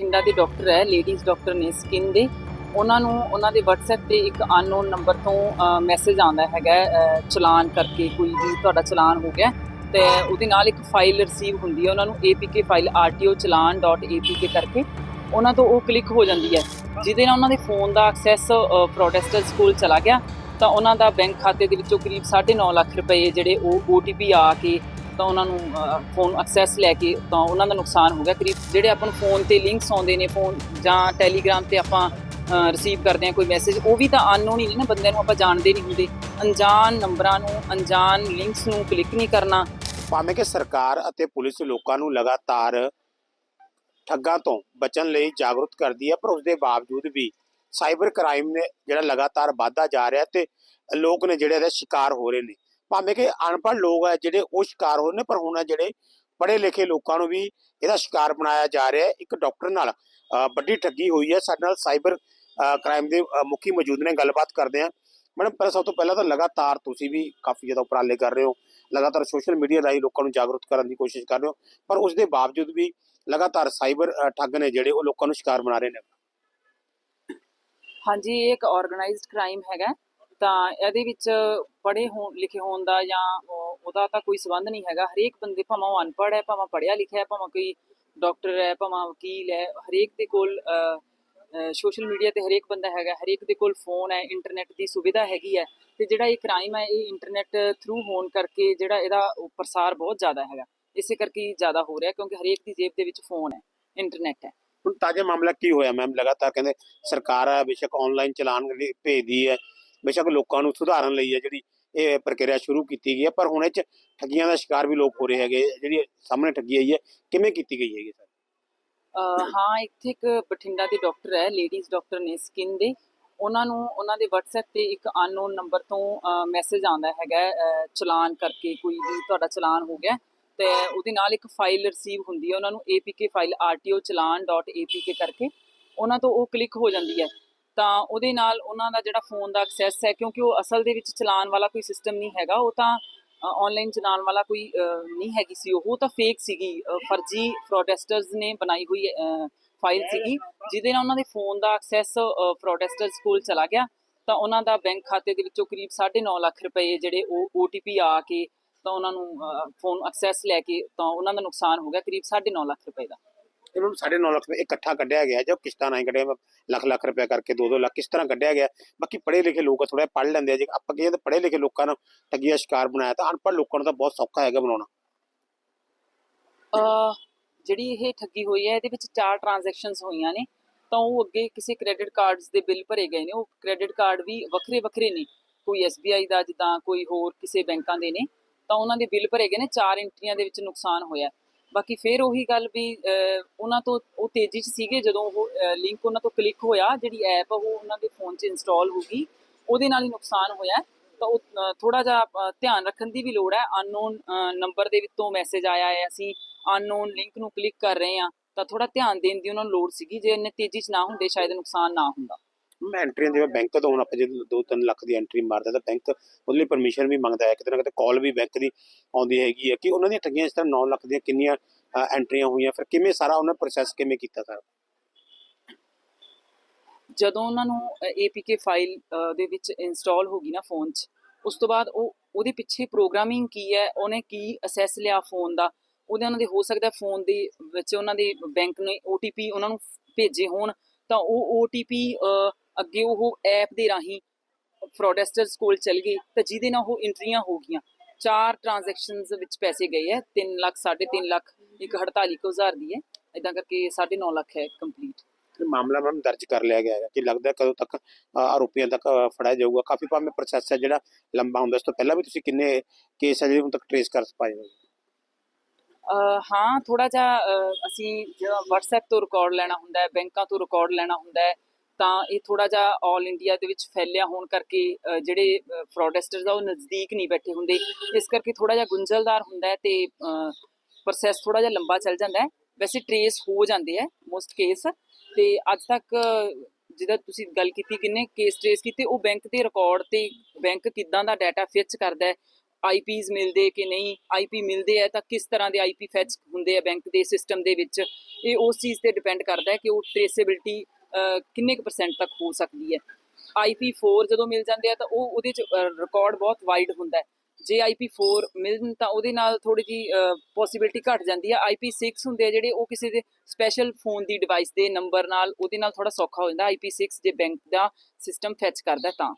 ਬਠਿੰਡਾ ਦੇ ਡਾਕਟਰ ਹੈ ladies doctor ਨੇ ਸਕਿਨ ਦੇ। ਉਹਨਾਂ ਨੂੰ, ਉਹਨਾਂ ਦੇ WhatsApp ਤੇ ਇੱਕ ਅਨਨੋਨ ਨੰਬਰ ਤੋਂ ਮੈਸੇਜ ਆਉਂਦਾ ਹੈਗਾ ਚਲਾਨ ਕਰਕੇ ਕੋਈ ਵੀ ਤੁਹਾਡਾ ਚਲਾਨ ਹੋ ਗਿਆ। ਤੇ ਉਹਦੇ ਨਾਲ ਇੱਕ ਫਾਈਲ ਰਿਸੀਵ ਹੁੰਦੀ ਹੈ, ਉਹਨਾਂ ਨੂੰ APK ਫਾਈਲ rto.challan.apk ਕਰਕੇ। ਉਹਨਾਂ ਤੋਂ ਉਹ ਕਲਿੱਕ ਹੋ ਜਾਂਦੀ ਹੈ। ਜਿਹਦੇ ਨਾਲ ਉਹਨਾਂ ਦੇ ਫੋਨ ਦਾ ਐਕਸੈਸ ਪ੍ਰੋਟੈਸਟਰਸ ਕੋਲ ਚਲਾ ਗਿਆ। ਤਾਂ ਉਹਨਾਂ ਦਾ ਬੈਂਕ ਖਾਤੇ ਦੇ ਵਿੱਚੋਂ ਕਰੀਬ 9.5 ਲੱਖ ਰੁਪਏ ਜਿਹੜੇ ਉਹ OTP ਆ ਕੇ ਤਾਂ ਉਹਨਾਂ ਨੂੰ ਫੋਨ ਐਕਸੈਸ ਲੈ ਕੇ ਤਾਂ ਉਹਨਾਂ ਦਾ ਨੁਕਸਾਨ ਹੋ ਗਿਆ। ਕਰੀਬ ਜਿਹੜੇ ਆਪਾਂ ਨੂੰ ਫੋਨ ਤੇ ਲਿੰਕਸ ਆਉਂਦੇ ਨੇ ਫੋਨ ਜਾਂ ਟੈਲੀਗ੍ਰਾਮ ਤੇ ਆਪਾਂ ਰਿਸੀਵ ਕਰਦੇ ਹਾਂ ਕੋਈ ਮੈਸੇਜ ਉਹ ਵੀ ਤਾਂ ਅਨਨੋਨ ਹੀ ਨੇ ਨਾ, ਬੰਦਿਆਂ ਨੂੰ ਆਪਾਂ ਜਾਣਦੇ ਨਹੀਂ ਹੁੰਦੇ। ਅਣਜਾਣ ਨੰਬਰਾਂ ਨੂੰ, ਅਣਜਾਣ ਲਿੰਕਸ ਨੂੰ ਕਲਿੱਕ ਨਹੀਂ ਕਰਨਾ। ਭਾਵੇਂ ਕਿ ਸਰਕਾਰ ਅਤੇ ਪੁਲਿਸ ਲੋਕਾਂ ਨੂੰ ਲਗਾਤਾਰ ਠੱਗਾਂ ਤੋਂ ਬਚਣ ਲਈ ਜਾਗਰੂਕ ਕਰਦੀ ਹੈ, ਪਰ ਉਸ ਦੇ ਬਾਵਜੂਦ ਵੀ ਸਾਈਬਰ ਕ੍ਰਾਈਮ ਨੇ ਜਿਹੜਾ ਲਗਾਤਾਰ ਵਾਧਾ ਜਾ ਰਿਹਾ ਤੇ ਲੋਕ ਨੇ ਜਿਹੜੇ ਇਹਦੇ ਸ਼ਿਕਾਰ ਹੋ ਰਹੇ ਨੇ। ਭਾਵੇਂ ਕਿ ਅਨਪੜ੍ਹ ਲੋਕ ਹੈ ਜਿਹੜੇ ਉਹ ਸ਼ਿਕਾਰ ਹੋ ਰਹੇ ਨੇ, ਪਰ ਹੁਣ ਜਿਹੜੇ ਪੜ੍ਹੇ ਲਿਖੇ ਲੋਕਾਂ ਨੂੰ ਵੀ ਇਹਦਾ ਸ਼ਿਕਾਰ ਬਣਾਇਆ ਜਾ ਰਿਹਾ ਹੈ, ਇੱਕ ਡਾਕਟਰ ਨਾਲ ਵੱਡੀ ਠੱਗੀ ਹੋਈ ਹੈ, ਸਾਡੇ ਨਾਲ ਸਾਈਬਰ ਕ੍ਰਾਈਮ ਦੇ ਮੁਖੀ ਮੌਜੂਦ ਨੇ, ਗੱਲਬਾਤ ਕਰਦੇ ਹਾਂ ਮੈਡਮ, ਪਹਿਲਾਂ ਸਭ ਤੋਂ ਪਹਿਲਾਂ ਤਾਂ ਲਗਾਤਾਰ ਤੁਸੀਂ ਵੀ ਕਾਫੀ ਜ਼ਿਆਦਾ ਉਪਰਾਲੇ ਕਰ ਰਹੇ ਹੋ, ਲਗਾਤਾਰ ਸੋਸ਼ਲ ਮੀਡੀਆ ਰਾਹੀਂ ਲੋਕਾਂ ਨੂੰ ਜਾਗਰੂਕ ਕਰਨ ਦੀ ਕੋਸ਼ਿਸ਼ ਕਰ ਰਹੇ ਹੋ, ਪਰ ਉਸ ਦੇ ਬਾਵਜੂਦ ਵੀ ਲਗਾਤਾਰ ਸਾਈਬਰ ਠੱਗ ਨੇ ਜਿਹੜੇ ਉਹ ਲੋਕਾਂ ਨੂੰ ਸ਼ਿਕਾਰ ਬਣਾ ਰਹੇ ਨੇ। ਹਾਂਜੀ, ਇਹ ਇੱਕ ਆਰਗੇਨਾਈਜ਼ਡ ਕ੍ਰਾਈਮ ਹੈਗਾ। ਤਾਂ ਇਹਦੇ ਵਿੱਚ ਪੜ੍ਹੇ ਹੋਣ, ਲਿਖੇ ਹੋਣ ਦਾ ਜਾਂ ਉਹਦਾ ਤਾਂ ਕੋਈ ਸਬੰਧ ਨਹੀਂ ਹੈਗਾ। ਹਰੇਕ ਬੰਦੇ ਭਾਵੇਂ ਉਹ ਅਨਪੜ੍ਹ ਹੈ, ਭਾਵੇਂ ਪੜ੍ਹਿਆ ਲਿਖਿਆ ਹੈ, ਭਾਵੇਂ ਕੋਈ ਡਾਕਟਰ ਹੈ, ਭਾਵੇਂ ਵਕੀਲ ਹੈ, ਹਰੇਕ ਦੇ ਕੋਲ ਸੋਸ਼ਲ ਮੀਡੀਆ ਤੇ ਹਰੇਕ ਬੰਦਾ ਹੈਗਾ। ਹਰੇਕ ਦੇ ਕੋਲ ਫੋਨ ਹੈ, ਇੰਟਰਨੈਟ ਦੀ ਸੁਵਿਧਾ ਹੈਗੀ ਹੈ ਤੇ ਜਿਹੜਾ ਇਹ ਕ੍ਰਾਈਮ ਹੈ, ਇਹ ਇੰਟਰਨੈਟ ਥਰੂ ਹੋਣ ਕਰਕੇ ਜਿਹੜਾ ਇਹਦਾ ਪ੍ਰਸਾਰ ਬਹੁਤ ਜ਼ਿਆਦਾ ਹੈਗਾ। ਇਸੇ ਕਰਕੇ ਜ਼ਿਆਦਾ ਹੋ ਰਿਹਾ ਕਿਉਂਕਿ ਹਰੇਕ ਦੀ ਜੇਬ ਦੇ ਵਿੱਚ ਫੋਨ ਹੈ, ਇੰਟਰਨੈਟ ਹੈ। ਹੁਣ ਤਾਜ਼ਾ ਮਾਮਲਾ ਕੀ ਹੋਇਆ ਮੈਮ? ਲਗਾਤਾਰ ਕਹਿੰਦੇ ਸਰਕਾਰ ਹੈ ਬੇਸ਼ੱਕ ਆਨਲਾਈਨ ਚਲਾਨ ਭੇਜਦੀ ਹੈ ਬੇਸ਼ੱਕ ਲੋਕਾਂ ਨੂੰ ਸੁਧਾਰਨ ਲਈ ਹੈ ਜਿਹੜੀ ਇਹ ਪ੍ਰਕਿਰਿਆ ਸ਼ੁਰੂ ਕੀਤੀ ਗਈ ਹੈ, ਪਰ ਹੁਣ ਇਹ ਚ ਠੱਗੀਆਂ ਦਾ ਸ਼ਿਕਾਰ ਵੀ ਲੋਕ ਹੋ ਰਹੇ ਹੈਗੇ, ਜਿਹੜੀ ਸਾਹਮਣੇ ਠੱਗੀ ਆਈ ਹੈ, ਕਿਵੇਂ ਕੀਤੀ ਗਈ ਹੈਗੀ ਸਰ? ਹਾਂ, ਇੱਥੇ ਇੱਕ ਬਠਿੰਡਾ ਦੇ ਡਾਕਟਰ ਹੈ ਲੇਡੀਜ਼ ਡਾਕਟਰ ਨੇ ਸਕਿਨ ਦੇ। ਉਹਨਾਂ ਨੂੰ, ਉਹਨਾਂ ਦੇ WhatsApp ਤੇ ਇੱਕ ਅਨਨੋਨ ਨੰਬਰ ਤੋਂ ਮੈਸੇਜ ਆਉਂਦਾ ਹੈਗਾ ਚਲਾਨ ਕਰਕੇ ਕੋਈ ਵੀ ਤੁਹਾਡਾ ਚਲਾਨ ਹੋ ਗਿਆ। ਤੇ ਉਹਦੇ ਨਾਲ ਇੱਕ ਫਾਈਲ ਰਿਸੀਵ ਹੁੰਦੀ ਹੈ, ਉਹਨਾਂ ਨੂੰ APK ਫਾਈਲ rto.challan.apk ਕਰਕੇ। ਉਹਨਾਂ ਤੋਂ ਉਹ ਕਲਿੱਕ ਹੋ ਜਾਂਦੀ ਹੈ। ਤਾਂ ਉਹਦੇ ਨਾਲ ਉਹਨਾਂ ਦਾ ਜਿਹੜਾ ਫੋਨ ਦਾ ਐਕਸੈਸ ਹੈ, ਕਿਉਂਕਿ ਉਹ ਅਸਲ ਦੇ ਵਿੱਚ ਚਲਾਨ ਵਾਲਾ ਕੋਈ ਸਿਸਟਮ ਨਹੀਂ ਹੈਗਾ, ਉਹ ਤਾਂ ਆਨਲਾਈਨ ਚਲਾਨ ਵਾਲਾ ਕੋਈ ਨਹੀਂ ਹੈਗੀ ਸੀ ਉਹ ਤਾਂ ਫੇਕ ਸੀਗੀ ਫਰਜ਼ੀ ਪ੍ਰੋਟੈਸਟਰਸ ਨੇ ਬਣਾਈ ਹੋਈ ਫਾਈਲ ਸੀਗੀ, ਜਿਹਦੇ ਨਾਲ ਉਹਨਾਂ ਦੇ ਫੋਨ ਦਾ ਐਕਸੈਸ ਪ੍ਰੋਟੈਸਟਰਸ ਕੋਲ ਚਲਾ ਗਿਆ, ਤਾਂ ਉਹਨਾਂ ਦਾ ਬੈਂਕ ਖਾਤੇ ਦੇ ਵਿੱਚੋਂ ਕਰੀਬ 9.5 ਲੱਖ ਰੁਪਏ ਜਿਹੜੇ ਉਹ OTP ਆ ਕੇ ਤਾਂ ਉਹਨਾਂ ਨੂੰ ਫੋਨ ਐਕਸੈਸ ਲੈ ਕੇ ਤਾਂ ਉਹਨਾਂ ਦਾ ਨੁਕਸਾਨ ਹੋ ਗਿਆ ਕਰੀਬ 9.5 ਲੱਖ ਰੁਪਏ ਦਾ। ਇਹਨਾਂ ਨੂੰ 9.5 ਲੱਖ ਰੁਪਏ ਇਕੱਠਾ ਕੱਢਿਆ ਗਿਆ ਜੋ ਕਿਸ਼ਤਾਂ ਨਾਲ ਕੱਢਿਆ ਲੱਖ ਲੱਖ ਰੁਪਏ ਕਰਕੇ 2-2 ਲੱਖ ਕਿਸ ਤਰ੍ਹਾਂ ਕੱਢਿਆ ਗਿਆ। ਬਾਕੀ ਪੜ੍ਹੇ ਲਿਖੇ ਲੋਕ ਥੋੜਾ ਪੜ੍ਹ ਲੈਂਦੇ ਆ, ਜੇ ਆਪਾਂ ਕਹੀਏ ਤਾਂ ਪੜ੍ਹੇ ਲਿਖੇ ਲੋਕਾਂ ਨੂੰ ਠੱਗੀਆਂ ਸ਼ਿਕਾਰ ਬਣਾਇਆ ਤਾਂ ਅਨਪੜ੍ਹ ਲੋਕਾਂ ਨੂੰ ਤਾਂ ਬਹੁਤ ਸੌਖਾ ਹੈਗਾ ਬਣਾਉਣਾ। ਜਿਹੜੀ ਇਹ ਠੱਗੀ ਹੋਈ ਹੈ, ਇਹਦੇ ਵਿੱਚ ਚਾਰ ਟ੍ਰਾਂਜੈਕਸ਼ਨਸ ਹੋਈਆਂ ਨੇ, ਤਾਂ ਉਹ ਅੱਗੇ ਕਿਸੇ ਕ੍ਰੈਡਿਟ ਕਾਰਡਸ ਦੇ ਬਿੱਲ ਭਰੇ ਗਏ ਨੇ। ਉਹ ਕ੍ਰੈਡਿਟ ਕਾਰਡ ਵੀ ਵੱਖਰੇ ਵੱਖਰੇ ਨੇ। ਕੋਈ SBI ਦਾ ਜਿੱਦਾਂ ਕੋਈ ਹੋਰ ਕਿਸੇ ਬੈਂਕਾਂ ਦੇ ਨੇ, ਤਾਂ ਉਹਨਾਂ ਦੇ ਬਿੱਲ ਭਰੇ ਗਏ ਨੇ। ਚਾਰ ਐਂਟਰੀਆਂ ਦੇ ਵਿੱਚ ਨੁਕਸਾਨ ਹੋਇਆ। ਬਾਕੀ ਫਿਰ ਉਹੀ ਗੱਲ ਵੀ ਉਹਨਾਂ ਤੋਂ, ਉਹ ਤੇਜ਼ੀ 'ਚ ਸੀਗੇ ਜਦੋਂ ਉਹ ਲਿੰਕ ਉਹਨਾਂ ਤੋਂ ਕਲਿੱਕ ਹੋਇਆ, ਜਿਹੜੀ ਐਪ ਉਹ ਉਹਨਾਂ ਦੇ ਫੋਨ 'ਚ ਇੰਸਟਾਲ ਹੋ ਗਈ। ਉਹਦੇ ਨਾਲ ਹੀ ਨੁਕਸਾਨ ਹੋਇਆ ਤਾਂ ਉਹ ਥੋੜਾ ਜਿਹਾ ਧਿਆਨ ਰੱਖਣ ਦੀ ਵੀ ਲੋੜ ਹੈ। ਅਨਨੋਨ ਨੰਬਰ ਦੇ ਵਿੱਚੋਂ ਮੈਸੇਜ ਆਇਆ ਹੈ। ਅਸੀਂ ਅਨਨੋਨ ਲਿੰਕ ਨੂੰ ਕਲਿੱਕ ਕਰ ਰਹੇ ਹਾਂ। ਤਾਂ ਥੋੜਾ ਧਿਆਨ ਦੇਣ ਦੀ ਉਹਨਾਂ ਨੂੰ ਲੋੜ ਸੀਗੀ। ਜੇ ਇੰਨੇ ਤੇਜ਼ੀ 'ਚ ਨਾ ਹੁੰਦੇ, ਸ਼ਾਇਦ ਨੁਕਸਾਨ ਨਾ ਹੁੰਦਾ। ਮੈਂ ਐਂਟਰੀਆਂ ਜਿਵੇਂ ਬੈਂਕ ਤੋਂ ਹੁਣ ਆਪਾਂ ਜੇ 2-3 ਲੱਖ ਦੀ ਐਂਟਰੀ ਮਾਰਦਾ ਤਾਂ ਬੈਂਕ ਉਹਦੇ ਲਈ ਪਰਮਿਸ਼ਨ ਵੀ ਮੰਗਦਾ ਹੈ। ਕਿਤੇ ਨਾ ਕਿਤੇ ਕਾਲ ਵੀ ਬੈਂਕ ਦੀ ਆਉਂਦੀ ਹੈਗੀ ਹੈ ਕਿ ਉਹਨਾਂ ਦੀਆਂ ਠੱਗੀਆਂ ਇਸ ਤਰ੍ਹਾਂ 9 ਲੱਖ ਦੀਆਂ ਕਿੰਨੀਆਂ ਐਂਟਰੀਆਂ ਹੋਈਆਂ, ਫਿਰ ਕਿਵੇਂ ਸਾਰਾ ਉਹਨਾਂ ਪ੍ਰੋਸੈਸ ਕਿਵੇਂ ਕੀਤਾ ਸਾਰਾ? ਜਦੋਂ ਉਹਨਾਂ ਨੂੰ APK ਫਾਈਲ ਦੇ ਵਿੱਚ ਇੰਸਟਾਲ ਹੋ ਗਈ ਨਾ ਫੋਨ 'ਚ, ਉਸ ਤੋਂ ਬਾਅਦ ਉਹ, ਉਹਦੇ ਪਿੱਛੇ ਪ੍ਰੋਗਰਾਮਿੰਗ ਕੀ ਹੈ, ਉਹਨੇ ਕੀ ਅਸੈਸ ਲਿਆ ਫੋਨ ਦਾ, ਉਹਦੇ ਉਹਨਾਂ ਦੇ ਹੋ ਸਕਦਾ ਫੋਨ ਦੇ ਵਿੱਚ ਉਹਨਾਂ ਦੇ ਬੈਂਕ ਨੇ OTP ਉਹਨਾਂ ਨੂੰ ਭੇਜੇ ਹੋਣ, ਤਾਂ ਉਹ OTP ਅੱਗੇ ਉਹ ਐਪ ਦੇ ਰਾਹੀਂ ਫਰੋਡਸਟਰਸ ਕੋਲ ਚਲ ਗਏ ਤਾਂ ਜਿਹਦੇ ਨਾਲ ਉਹ ਐਂਟਰੀਆਂ ਹੋ ਗਈਆਂ। ਚਾਰ ਟ੍ਰਾਂਜੈਕਸ਼ਨਸ ਵਿੱਚ ਪੈਸੇ ਗਏ ਹੈ। 3 ਲੱਖ 3.5 ਲੱਖ ਇੱਕ 48000 ਦੀ ਹੈ। ਇਦਾਂ ਕਰਕੇ 9.5 ਲੱਖ ਹੈ ਕੰਪਲੀਟ ਮਾਮਲਾ ਮੈਮ ਦਰਜ ਕਰ ਲਿਆ ਗਿਆ ਹੈ ਕਿ ਲੱਗਦਾ ਕਦੋਂ ਤੱਕ ਆਰੋਪੀਆਂ ਤੱਕ ਫੜਿਆ ਜਾਊਗਾ। ਕਾਫੀ ਭਾਵੇਂ ਪ੍ਰੋਸੈਸ ਹੈ ਜਿਹੜਾ ਲੰਬਾ ਹੁੰਦਾ ਇਸ ਤੋਂ ਪਹਿਲਾਂ ਵੀ ਤੁਸੀਂ ਕਿੰਨੇ ਕੇਸ ਹੈ ਜਿਹੜੇ ਹੁਣ ਤੱਕ ਟ੍ਰੇਸ ਕਰ ਪਾਏ ਹੋ ਹਾਂ ਥੋੜਾ ਜਿਹਾ ਅਸੀਂ ਜਿਹੜਾ WhatsApp ਤੋਂ ਰਿਕਾਰਡ ਲੈਣਾ ਹੁੰਦਾ ਹੈ ਬੈਂਕਾਂ ਤੋਂ ਰਿਕਾਰਡ ਲੈਣਾ ਹੁੰਦਾ ਹੈ ਤਾਂ ਇਹ ਥੋੜਾ ਜਿਹਾ 올 ਇੰਡੀਆ ਦੇ ਵਿੱਚ ਫੈਲਿਆ ਹੋਣ ਕਰਕੇ ਜਿਹੜੇ ਫਰੋਡਸਟਰਸ ਆ ਉਹ ਨਜ਼ਦੀਕ ਨਹੀਂ ਬੈਠੇ ਹੁੰਦੇ। ਇਸ ਕਰਕੇ ਥੋੜਾ ਜਿਹਾ ਗੁੰਝਲਦਾਰ ਹੁੰਦਾ ਹੈ ਤੇ ਪ੍ਰੋਸੈਸ ਥੋੜਾ ਜਿਹਾ ਲੰਬਾ ਚੱਲ ਜਾਂਦਾ ਹੈ। ਵੈਸੇ ਟਰੇਸ ਹੋ ਜਾਂਦੇ ਹੈ ਮੋਸਟ ਕੇਸ ਤੇ ਅੱਜ ਤੱਕ ਜਿਹਦਾ ਤੁਸੀਂ ਗੱਲ ਕੀਤੀ ਕਿੰਨੇ ਕੇਸ ਟਰੇਸ ਕੀਤੇ, ਉਹ ਬੈਂਕ ਦੇ ਰਿਕਾਰਡ ਤੇ ਬੈਂਕ ਕਿੱਦਾਂ ਦਾ ਡਾਟਾ ਫੈਚ ਕਰਦਾ ਹੈ ਆਈਪੀਜ਼ ਮਿਲਦੇ ਕਿ ਨਹੀਂ ਆਈਪੀ ਮਿਲਦੇ ਆ ਤਾਂ ਕਿਸ ਤਰ੍ਹਾਂ ਦੇ ਆਈਪੀ ਫੈਚ ਹੁੰਦੇ ਆ ਬੈਂਕ ਦੇ ਸਿਸਟਮ ਦੇ ਵਿੱਚ। ਇਹ ਉਸ ਚੀਜ਼ ਤੇ ਡਿਪੈਂਡ ਕਰਦਾ ਹੈ ਕਿ ਉਹ ਟ੍ਰੇਸੇਬਿਲਟੀ ਕਿੰਨੇ ਕੁ ਪਰਸੈਂਟ ਤੱਕ ਹੋ ਸਕਦੀ ਹੈ? IP4 ਜਦੋਂ ਮਿਲ ਜਾਂਦੇ ਆ ਤਾਂ ਉਹ ਉਹਦੇ ਚ ਰਿਕਾਰਡ ਬਹੁਤ ਵਾਈਡ ਹੁੰਦਾ ਹੈ। ਜੇ IP4 ਮਿਲਣ ਤਾਂ ਉਹਦੇ ਨਾਲ ਥੋੜੀ ਜੀ ਪੋਸਿਬਿਲਿਟੀ ਘਟ ਜਾਂਦੀ ਹੈ। IP6 ਹੁੰਦੇ ਆ ਜਿਹੜੇ ਉਹ ਕਿਸੇ ਦੇ ਸਪੈਸ਼ਲ ਫੋਨ ਦੀ ਡਿਵਾਈਸ ਦੇ ਨੰਬਰ ਨਾਲ ਉਹਦੇ ਨਾਲ ਥੋੜਾ ਸੌਖਾ ਹੋ ਜਾਂਦਾ। IP6 ਜੇ ਬੈਂਕ ਦਾ ਸਿਸਟਮ ਫੈਚ ਕਰਦਾ ਤਾਂ।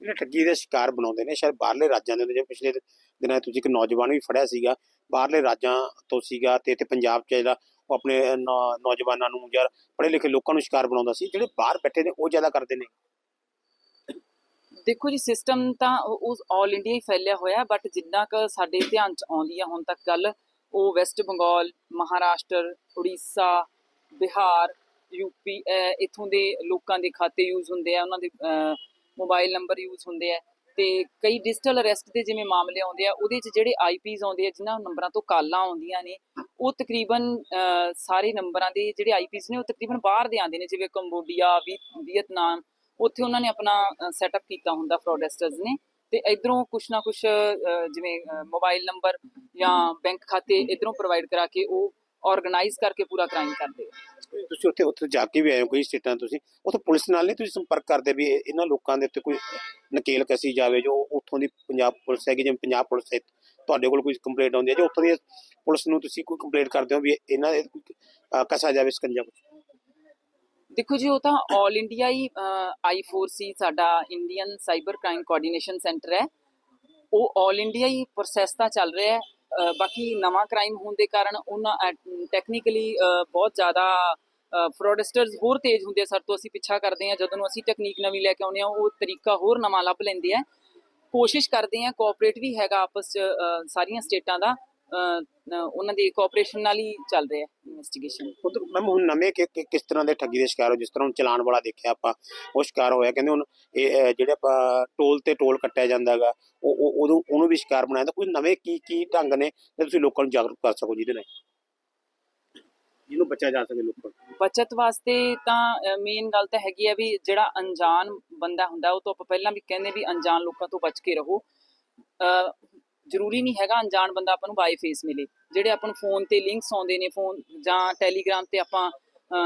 ਜਿਹੜੇ ਠੱਗੀ ਦੇ ਸ਼ਿਕਾਰ ਬਣਾਉਂਦੇ ਨੇ, ਸ਼ਾਇਦ ਬਾਹਰਲੇ ਰਾਜਾਂ ਦੇ ਜਿਵੇਂ ਪਿਛਲੇ ਦਿਨਾਂ ਤੁਸੀਂ ਇੱਕ ਨੌਜਵਾਨ ਵੀ ਫੜਿਆ ਸੀਗਾ। ਬਾਹਰਲੇ ਰਾਜਾਂ ਤੋਂ ਸੀਗਾ ਤੇ ਇੱਥੇ ਪੰਜਾਬ 'ਚ ਜਿਹੜਾ ਆਪਣੇ ਨੌ- ਨੌਜਵਾਨਾਂ ਨੂੰ ਜਾਂ ਪੜ੍ਹੇ ਲਿਖੇ ਲੋਕਾਂ ਨੂੰ ਸ਼ਿਕਾਰ ਬਣਾਉਂਦਾ ਸੀ, ਜਿਹੜੇ ਬਾਹਰ ਬੈਠੇ ਨੇ, ਉਹ ਜ਼ਿਆਦਾ ਕਰਦੇ ਨੇ। ਦੇਖੋ ਜੀ ਸਿਸਟਮ ਤਾਂ ਉਹ- ਉਸ 올 ਇੰਡੀਆ ਹੀ ਫੈਲਿਆ ਹੋਇਆ ਬਟ ਜਿੰਨਾ ਕੁ ਸਾਡੇ ਧਿਆਨ ਚ ਆਉਂਦੀ ਆ ਹੁਣ ਤੱਕ ਗੱਲ, ਉਹ ਵੈਸਟ ਬੰਗਾਲ ਮਹਾਰਾਸ਼ਟਰ ਉੜੀਸਾ ਬਿਹਾਰ ਯੂਪੀ ਇਥੋਂ ਦੇ ਲੋਕਾਂ ਦੇ ਖਾਤੇ ਯੂਜ਼ ਹੁੰਦੇ ਆ, ਉਹਨਾਂ ਦੇ ਮੋਬਾਈਲ ਨੰਬਰ ਯੂਜ਼ ਹੁੰਦੇ ਆ। ਤੇ ਕਈ ਡਿਜੀਟਲ ਅਰੈਸਟ ਦੇ ਜਿਵੇਂ ਮਾਮਲੇ ਆਉਂਦੇ ਆ, ਉਹਦੇ ਚ ਜਿਹੜੇ ਆਈਪੀਜ਼ ਆਉਂਦੇ ਆ, ਜਿਨ੍ਹਾਂ ਨੰਬਰਾਂ ਤੋਂ ਕਾਲਾਂ ਆਉਂਦੀਆਂ ਨੇ, ਉਹ ਤਕਰੀਬਨ ਸਾਰੇ ਨੰਬਰਾਂ ਦੇ ਜਿਹੜੇ ਆਈਪੀਜ਼ ਨੇ, ਉਹ ਤਕਰੀਬਨ ਬਾਹਰ ਦੇ ਆਉਂਦੇ ਨੇ, ਜਿਵੇਂ ਕੰਬੋਡੀਆ ਵੀਅਤਨਾਮ, ਉੱਥੇ ਉਹਨਾਂ ਨੇ ਆਪਣਾ ਸੈਟਅਪ ਕੀਤਾ ਹੁੰਦਾ ਫਰਾਡਸਟਰਸ ਨੇ। ਤੇ ਇਧਰੋਂ ਕੁਛ ਨਾ ਕੁਛ ਜਿਵੇਂ ਮੋਬਾਈਲ ਨੰਬਰ ਜਾਂ ਬੈਂਕ ਖਾਤੇ ਇਧਰੋਂ ਪ੍ਰੋਵਾਈਡ ਕਰਾ ਕੇ ਉਹ ਆਰਗੇਨਾਈਜ਼ ਕਰਕੇ ਪੂਰਾ ਕ੍ਰਾਈਮ ਕਰਦੇ ਆ ਤੁਸੀਂ ਉੱਥੇ ਉੱਥੇ ਜਾ ਕੇ ਵੀ ਆਏ ਹੋ ਕਈ ਸਟੇਟਾਂ ਤੁਸੀਂ? ਉੱਥੇ ਪੁਲਿਸ ਨਾਲ ਨਹੀਂ ਤੁਸੀਂ ਸੰਪਰਕ ਕਰਦੇ ਵੀ ਇਹ- ਇਹਨਾਂ ਲੋਕਾਂ ਦੇ ਉੱਤੇ ਕੋਈ ਨਕੇਲ ਕਸੀ ਜਾਵੇ ਜੋ ਉੱਥੋਂ ਦੀ ਪੰਜਾਬ ਪੁਲਿਸ ਹੈਗੀ ਜਿਵੇਂ ਪੰਜਾਬ ਪੁਲਿਸ ਹੈ ਤੁਹਾਡੇ ਕੋਲ ਕੋਈ ਕੰਪਲੇਂਟ ਆਉਂਦੀ ਹੈ ਜੋ ਉੱਥੋਂ ਦੀ ਪੁਲਿਸ ਨੂੰ ਤੁਸੀਂ ਕੋਈ ਕੰਪਲੇਂਟ ਕਰਦੇ ਹੋ ਵੀ ਇਹਨਾਂ ਦੇ ਕੋਈ, ਅਹ, ਕਸਾ ਜਾਵੇ ਸਕੰਜਾ ਕੁਛ? ਦੇਖੋ ਜੀ ਉਹ ਤਾਂ 올 ਇੰਡੀਆ ਹੀ I4C ਸਾਡਾ Indian cyber crime coordination centre ਹੈ। ਉਹ 올 ਇੰਡੀਆ ਹੀ ਪ੍ਰੋਸੈਸ ਤਾਂ ਚੱਲ ਰਿਹਾ ਹੈ। ਬਾਕੀ ਨਵਾਂ ਕ੍ਰਾਈਮ ਹੋਣ ਦੇ ਕਾਰਨ ਉਹਨਾਂ ਟੈਕਨੀਕਲੀ ਬਹੁਤ ਜ਼ਿਆਦਾ ਫਰਾਡਸਟਰਸ ਹੋਰ ਤੇਜ਼ ਹੁੰਦੇ ਆ। ਸਰ ਤੋਂ ਅਸੀਂ ਪਿੱਛਾ ਕਰਦੇ ਆ ਜਦੋਂ ਨੂੰ ਅਸੀਂ ਟੈਕਨੀਕ ਨਵੀਂ ਲੈ ਕੇ ਆਉਂਦੇ ਆ ਉਹ ਤਰੀਕਾ ਹੋਰ ਨਵਾਂ ਲੱਭ ਲੈਂਦੇ ਆ। ਕੋਸ਼ਿਸ਼ ਕਰਦੇ ਆ ਕੋਆਪਰੇਟ ਵੀ ਹੈਗਾ ਆਪਸ ਚ ਸਾਰੀਆਂ ਸਟੇਟਾਂ ਦਾ। ਉਹਨਾਂ ਦੀ ਕੋਆਪਰੇਸ਼ਨ ਨਾਲ ਹੀ ਚੱਲ ਰਿਹਾ ਇਨਵੈਸਟੀਗੇਸ਼ਨ ਉਧਰ ਮੈਮ ਹੁਣ ਨਵੇਂ ਕਿਸ ਤਰ੍ਹਾਂ ਦੇ ਠੱਗੀ ਦੇ ਸ਼ਿਕਾਰ ਹੋ ਜਿਸ ਤਰ੍ਹਾਂ ਹੁਣ ਚਲਾਨ ਵਾਲਾ ਦੇਖਿਆ ਆਪਾਂ ਉਹ ਸ਼ਿਕਾਰ ਹੋਇਆ ਕਹਿੰਦੇ ਹੁਣ ਇਹ ਜਿਹੜੇ ਆਪਾਂ ਟੋਲ ਤੇ ਟੋਲ ਕੱਟਿਆ ਜਾਂਦਾਗਾ ਉਹ ਉਹ- ਉਹਨੂੰ ਉਹਨੂੰ ਵੀ ਸ਼ਿਕਾਰ ਬਣਾਇਆ ਤਾਂ ਕੋਈ ਨਵੇਂ ਕੀ ਕੀ ਢੰਗ ਨੇ ਤੇ ਤੁਸੀਂ ਲੋਕਾਂ ਨੂੰ ਜਾਗਰੂਕ ਕਰ ਸਕੋ ਜਿਹਦੇ ਨਾਲ? ਜਿਹਨੂੰ ਬਚਿਆ ਜਾ ਸਕੇ ਲੋਕਾਂ ਬਚਤ ਵਾਸਤੇ ਤਾਂ ਮੇਨ ਗੱਲ ਤਾਂ ਹੈਗੀ ਆ ਵੀ ਜਿਹੜਾ ਅਣਜਾਣ ਬੰਦਾ ਹੁੰਦਾ ਉਹ ਤੋਂ ਆਪਾਂ ਪਹਿਲਾਂ ਵੀ ਕਹਿੰਦੇ ਵੀ ਅਣਜਾਣ ਲੋਕਾਂ ਤੋਂ ਬਚ ਕੇ ਰਹੋ। ਜ਼ਰੂਰੀ ਨਹੀਂ ਹੈਗਾ ਅਣਜਾਣ ਬੰਦਾ ਆਪਾਂ ਨੂੰ ਬਾਈ ਫੇਸ ਮਿਲੇ। ਜਿਹੜੇ ਆਪਾਂ ਨੂੰ ਫੋਨ ਤੇ ਲਿੰਕਸ ਆਉਂਦੇ ਨੇ ਫੋਨ ਜਾਂ ਟੈਲੀਗ੍ਰਾਮ ਤੇ ਆਪਾਂ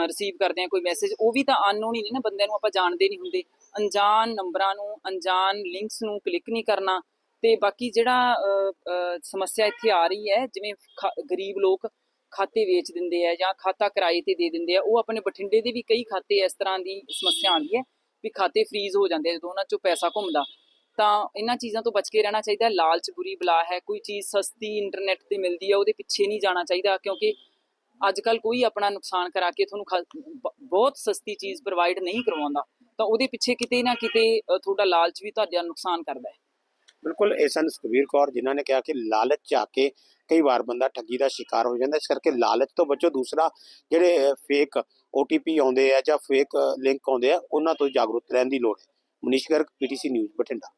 ਰਿਸੀਵ ਕਰਦੇ ਆ ਕੋਈ ਮੈਸੇਜ ਉਹ ਵੀ ਤਾਂ ਅਨਨੋਨ ਹੀ ਨੇ ਨਾ ਬੰਦਿਆਂ ਨੂੰ ਆਪਾਂ ਜਾਣਦੇ ਨਹੀਂ ਹੁੰਦੇ। ਅਣਜਾਣ ਨੰਬਰਾਂ ਨੂੰ, ਅਣਜਾਣ ਲਿੰਕਸ ਨੂੰ ਕਲਿੱਕ ਨਹੀਂ ਕਰਨਾ। ਤੇ ਬਾਕੀ ਜਿਹੜਾ ਸਮੱਸਿਆ ਇੱਥੇ ਆ ਰਹੀ ਹੈ, ਜਿਵੇਂ ਗਰੀਬ ਲੋਕ ਖਾਤੇ ਵੇਚ ਦਿੰਦੇ ਆ ਜਾਂ ਖਾਤਾ ਕਿਰਾਏ ਤੇ ਦੇ ਦਿੰਦੇ ਆ, ਉਹ ਆਪਣੇ ਬਠਿੰਡੇ ਦੇ ਵੀ ਕਈ ਖਾਤੇ ਇਸ ਤਰ੍ਹਾਂ ਦੀ ਸਮੱਸਿਆ ਆਉਂਦੀ ਹੈ ਵੀ ਖਾਤੇ ਫ੍ਰੀਜ਼ ਹੋ ਜਾਂਦੇ ਆ ਜਦੋਂ ਉਹਨਾਂ ਚੋਂ ਪੈਸਾ ਘੁੰਮਦਾ। ਤਾਂ ਇਹਨਾਂ ਚੀਜ਼ਾਂ ਤੋਂ ਬਚ ਕੇ ਰਹਿਣਾ ਚਾਹੀਦਾ ਲਾਲਚ, ਬੁਰੀ ਬਲਾ ਹੈ। ਕੋਈ ਚੀਜ਼ ਸਸਤੀ ਇੰਟਰਨੈਟ ਤੇ ਮਿਲਦੀ ਹੈ, ਉਹਦੇ ਪਿੱਛੇ ਨਹੀਂ ਜਾਣਾ ਚਾਹੀਦਾ ਕਿਉਂਕਿ ਅੱਜ ਕੱਲ ਕੋਈ ਆਪਣਾ ਨੁਕਸਾਨ ਕਰਾ ਕੇ ਤੁਹਾਨੂੰ ਬਹੁਤ ਸਸਤੀ ਚੀਜ਼ ਪ੍ਰੋਵਾਈਡ ਨਹੀਂ ਕਰਵਾਉਂਦਾ। ਤਾਂ ਉਹਦੇ ਪਿੱਛੇ ਕਿਤੇ ਨਾ ਕਿਤੇ ਤੁਹਾਡਾ ਲਾਲਚ ਵੀ ਤੁਹਾਡਾ ਨੁਕਸਾਨ ਕਰਦਾ ਹੈ। ਬਿਲਕੁਲ, ਇਹ ਸਨ ਕੌਰ ਜਿਨ੍ਹਾਂ ਨੇ ਕਿਹਾ ਕਿ ਲਾਲਚ 'ਚ ਆ ਕੇ ਕਈ ਵਾਰ ਬੰਦਾ ਠੱਗੀ ਦਾ ਸ਼ਿਕਾਰ ਹੋ ਜਾਂਦਾ ਇਸ ਕਰਕੇ ਲਾਲਚ ਤੋਂ ਬਚੋ। ਦੂਸਰਾ, ਜਿਹੜੇ ਫੇਕ OTP ਆਉਂਦੇ ਆ ਜਾਂ ਫੇਕ ਲਿੰਕ ਆਉਂਦੇ ਆ, ਉਹਨਾਂ ਤੋਂ ਜਾਗਰੂਕ ਰਹਿਣ ਦੀ ਲੋੜ ਹੈ। Manish Garg PTC news Bathinda.